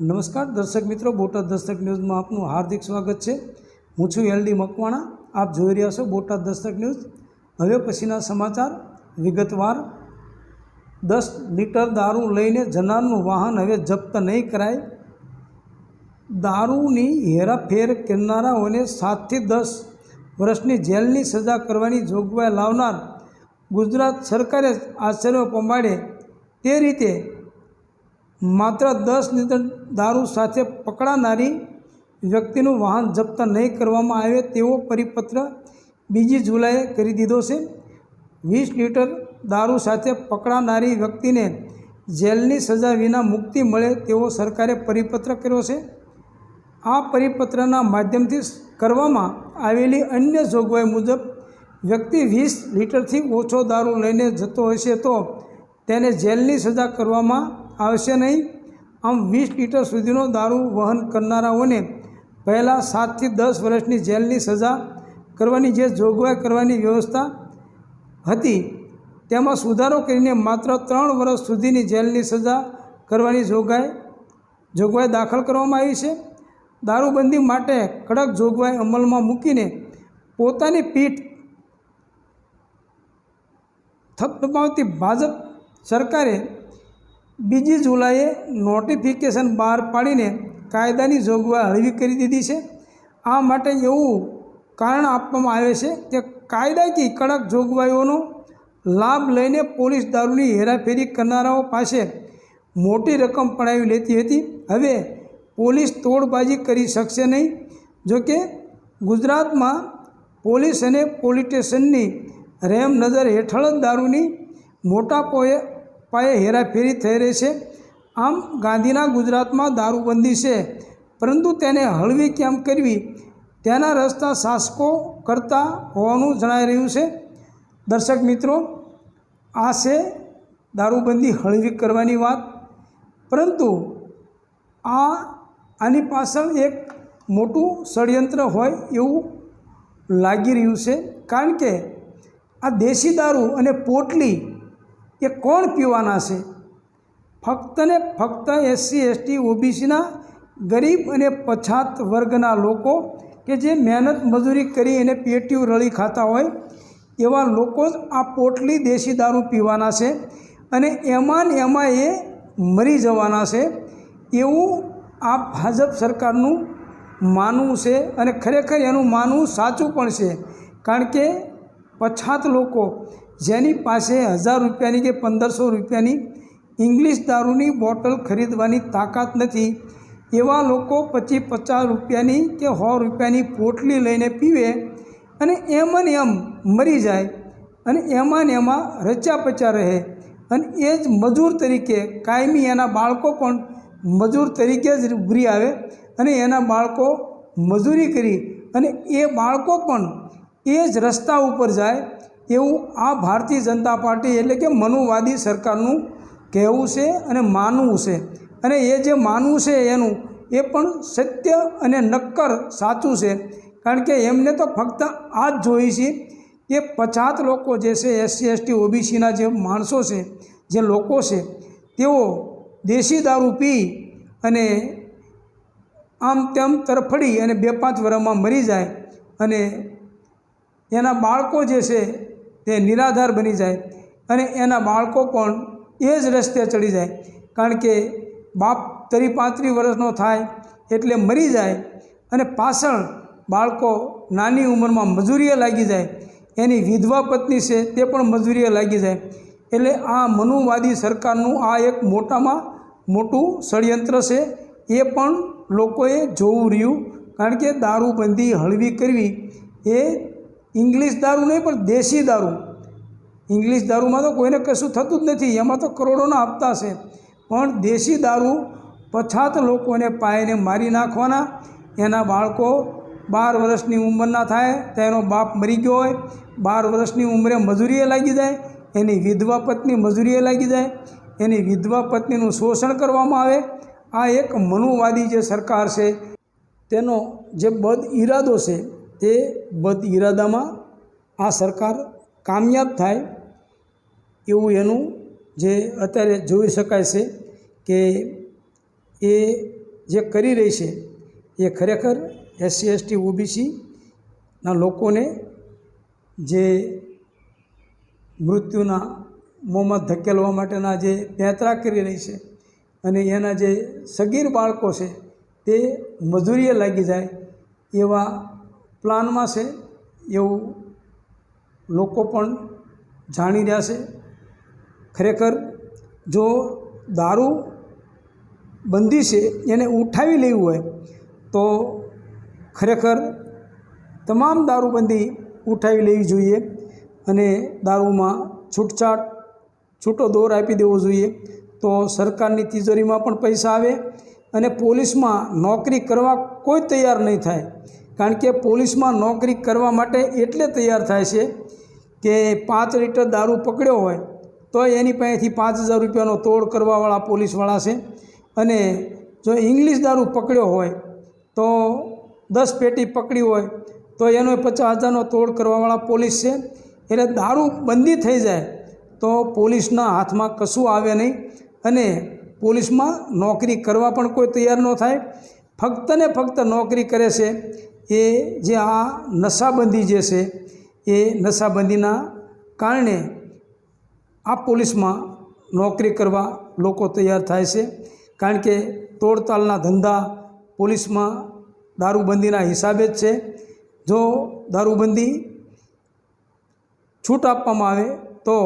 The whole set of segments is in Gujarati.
નમસ્કાર, દર્શક મિત્રો. બોટાદ દસ્તક ન્યૂઝમાં આપનું હાર્દિક સ્વાગત છે. હું છું એલડી મકવાણા. આપ જોઈ રહ્યા છો બોટાદ દસ્તક ન્યૂઝ. હવે પછીના સમાચાર. વિગતવાર. દસ લીટર દારૂ લઈને જનારનું વાહન હવે જપ્ત નહીં કરાય. દારૂની હેરાફેર કરનારાઓને સાતથી દસ વર્ષની જેલની સજા કરવાની જોગવાઈ લાવનાર ગુજરાત સરકારે આશ્ચર્ય પમાડે તે રીતે માત્ર દસ લીટર દારૂ સાથે પકડાનારી વ્યક્તિનું વાહન જપ્ત નહીં કરવામાં આવે તેવો પરિપત્ર બીજી જુલાઈએ કરી દીધો છે. વીસ લીટર દારૂ સાથે પકડાનારી વ્યક્તિને જેલની સજા વિના મુક્તિ મળે તેવો સરકારે પરિપત્ર કર્યો છે. આ પરિપત્રના માધ્યમથી કરવામાં આવેલી અન્ય જોગવાઈ મુજબ વ્યક્તિ વીસ લીટરથી ઓછો દારૂ લઈને જતો હશે તો તેને જેલની સજા કરવામાં આવશે નહીં. આમ વીસ લીટર સુધીનો દારૂ વહન કરનારાઓને પહેલાં સાતથી દસ વર્ષની જેલની સજા કરવાની જે જોગવાઈ કરવાની વ્યવસ્થા હતી, તેમાં સુધારો કરીને માત્ર ત્રણ વર્ષ સુધીની જેલની સજા કરવાની જોગવાઈ જોગવાઈ દાખલ કરવામાં આવી છે. દારૂબંધી માટે કડક જોગવાઈ અમલમાં મૂકીને પોતાની પીઠ થપથપાવતી ભાજપ સરકારે બીજી જુલાઈએ નોટિફિકેશન બહાર પાડીને કાયદાની જોગવાઈ હળવી કરી દીધી છે. આ માટે એવું કારણ આપવામાં આવે છે કે કાયદાકીય કડક જોગવાઈઓનો લાભ લઈને પોલીસ દારૂની હેરાફેરી કરનારાઓ પાસે મોટી રકમ પડાવી લેતી હતી. હવે પોલીસ તોડબાજી કરી શકશે નહીં. જોકે ગુજરાતમાં પોલીસ અને પોલીસ સ્ટેશનની રેમ નજર હેઠળ જ દારૂની મોટા પોએ પાયે હેરાફેરી થઈ રહી છે. આમ ગાંધીના ગુજરાતમાં દારૂબંધી છે. પરંતુ તેને હળવી કેમ કરવી? તેના રસ્તા શાસકો કરતા હોવાનું જણાઈ રહ્યું છે. દર્શક મિત્રો, આ છે દારૂબંધી હળવી કરવાની વાત. પરંતુ આ આની પાછળ એક મોટું ષડયંત્ર હોય એવું લાગી રહ્યું છે. કારણ કે આ દેશી દારૂ અને પોટલી એ કોણ પીવાના છે? ફક્ત ને ફક્ત એસસી, એસટી, ઓબીસીના ગરીબ અને પછાત વર્ગના લોકો કે જે મહેનત મજૂરી કરી અને પેટીઓ રળી ખાતા હોય, એવા લોકો જ આ પોટલી દેશી દારૂ પીવાના છે અને એમાં ને એમાં એ મરી જવાના છે. એવું આ ભાજપ સરકારનું માનવું છે અને ખરેખર એનું માનવું સાચું પણ છે. કારણ કે પછાત લોકો જેની પાસે હજાર રૂપિયાની કે પંદરસો રૂપિયાની ઇંગ્લિશ દારૂની બોટલ ખરીદવાની તાકાત નથી, એવા લોકો પચીસ પચાસ રૂપિયાની કે સો રૂપિયાની પોટલી લઈને પીવે અને એમ ને એમ મરી જાય અને એમાં ને એમાં રચ્યા પચ્યા રહે અને એ જ મજૂર તરીકે કાયમી એના બાળકો પણ મજૂર તરીકે જ ઉભરી આવે અને એના બાળકો મજૂરી કરી અને એ બાળકો પણ એ જ રસ્તા ઉપર જાય એવું આ ભારતીય જનતા પાર્ટી એટલે કે મનુવાદી સરકારનું કહેવું છે અને માનવું છે. અને એ જે માનવું છે એનું, એ પણ સત્ય અને નક્કર સાચું છે. કારણ કે એમને તો ફક્ત આ જ જોઈ છે કે પછાત લોકો જે છે, એસસી, એસટી, ઓબીસીના જે માણસો છે, જે લોકો છે, તેઓ દેશી દારૂ પી અને આમ તેમ તરફડી અને બે પાંચ વર્ષમાં મરી જાય. અને એના બાળકો જે છે તે નિરાધાર બની જાય અને એના બાળકો પણ એ જ રસ્તે ચડી જાય. કારણ કે બાપ તરી પાંત્રીસ વર્ષનો થાય એટલે મરી જાય અને પાછળ બાળકો નાની ઉંમરમાં મજૂરીએ લાગી જાય. એની વિધવા પત્ની છે તે પણ મજૂરીએ લાગી જાય. એટલે આ મનુવાદી સરકારનું આ એક મોટામાં મોટું ષડયંત્ર છે. એ પણ લોકોએ જોવું રહ્યું. કારણ કે દારૂબંધી હળવી કરવી એ ઇંગ્લિશ દારૂ નહીં, પણ દેશી દારૂ. ઇંગ્લિશ દારૂમાં તો કોઈને કશું થતું જ નથી, એમાં તો કરોડોના હપ્તા છે. પણ દેશી દારૂ પછાત લોકોને પાયને મારી નાખવાના. એના બાળકો બાર વર્ષની ઉંમરના થાય, તો એનો બાપ મરી ગયો હોય. બાર વર્ષની ઉંમરે મજૂરીએ લાગી જાય, એની વિધવા પત્ની મજૂરીએ લાગી જાય. એની વિધવા પત્નીનું શોષણ કરવામાં આવે. આ એક મનુવાદી જે સરકાર છે, તેનો જે બદ ઈરાદો છે તે બદ ઇરાદામાં આ સરકાર કામયાબ થાય એવું એનું જે અત્યારે જોઈ શકાય છે કે એ જે કરી રહી છે એ ખરેખર એસસી, એસટી, ઓબીસીના લોકોને જે મૃત્યુના મોંમાં ધકેલવા માટેના જે પેંતરા કરી રહી છે અને એના જે સગીર બાળકો છે તે મજૂરીએ લાગી જાય એવા પ્લાનમાં છે એવું લોકો પણ જાણી રહ્યા છે. ખરેખર જો દારૂ બંધી છે, એને ઉઠાવી લેવું હોય, તો ખરેખર તમામ દારૂબંધી ઉઠાવી લેવી જોઈએ અને દારૂમાં છૂટછાટ, છૂટો દોર આપી દેવો જોઈએ. તો સરકારની તિજોરીમાં પણ પૈસા આવે અને પોલીસમાં નોકરી કરવા કોઈ તૈયાર નહીં થાય. કારણ કે પોલીસમાં નોકરી કરવા માટે એટલે તૈયાર થાય છે કે પાંચ લીટર દારૂ પકડ્યો હોય, તો એની પાસેથી પાંચ હજાર રૂપિયાનો તોડ કરવાવાળા પોલીસવાળા છે. અને જો ઇંગ્લિશ દારૂ પકડ્યો હોય, તો દસ પેટી પકડી હોય, તો એનો પચાસ હજારનો તોડ કરવાવાળા પોલીસ છે. એટલે દારૂ બંધી થઈ જાય, તો પોલીસના હાથમાં કશું આવે નહીં. અને પોલીસમાં નોકરી કરવા પણ કોઈ તૈયાર ન થાય. ફક્ત ને ફક્ત નોકરી કરે છે એ જે આ નશાબંધી જે છે, એ નશાબંધીના કારણે આ પોલીસમાં નોકરી કરવા લોકો તૈયાર થાય છે. કારણ કે તોડતાલના ધંધા પોલીસમાં દારૂબંધીના હિસાબે જ છે. જો દારૂબંધી છૂટ આપવામાં આવે તો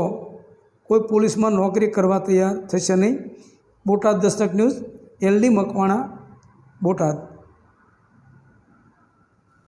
કોઈ પોલીસમાં નોકરી કરવા તૈયાર થશે નહીં. Botad Dastak news LD Makwana, Botad.